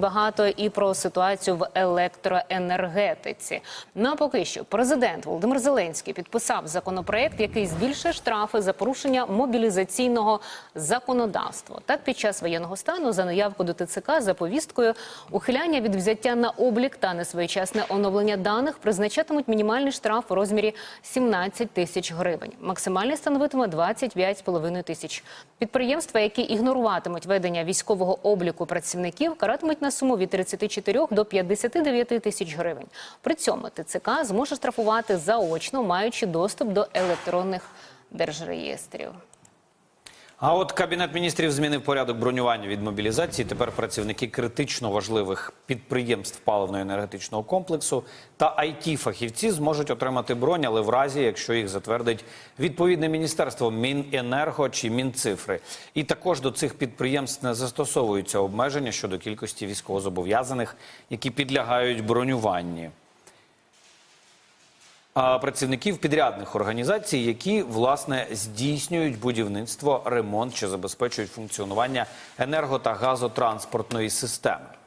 Багато і про ситуацію в електроенергетиці. Ну а поки що президент Володимир Зеленський підписав законопроект, який збільшує штрафи за порушення мобілізаційного законодавства. Так, під час воєнного стану за наявку до ТЦК за повісткою ухиляння від взяття на облік та несвоєчасне оновлення даних призначатимуть мінімальний штраф у розмірі 17 тисяч гривень. Максимальний становитиме 25,5 тисяч. Підприємства, які ігноруватимуть ведення військового обліку працівників, каратимуть на суму від 34 до 59 тисяч гривень. При цьому ТЦК зможе штрафувати заочно, маючи доступ до електронних держреєстрів. А от кабінет міністрів змінив порядок бронювання від мобілізації. Тепер працівники критично важливих підприємств паливно-енергетичного комплексу та it фахівці зможуть отримати бронь, але в разі, якщо їх затвердить відповідне міністерство Міненерго чи Мінцифри. І також до цих підприємств не застосовуються обмеження щодо кількості військовозобов'язаних, які підлягають бронюванні працівників підрядних організацій, які власне здійснюють будівництво, ремонт чи забезпечують функціонування енерго та газотранспортної системи.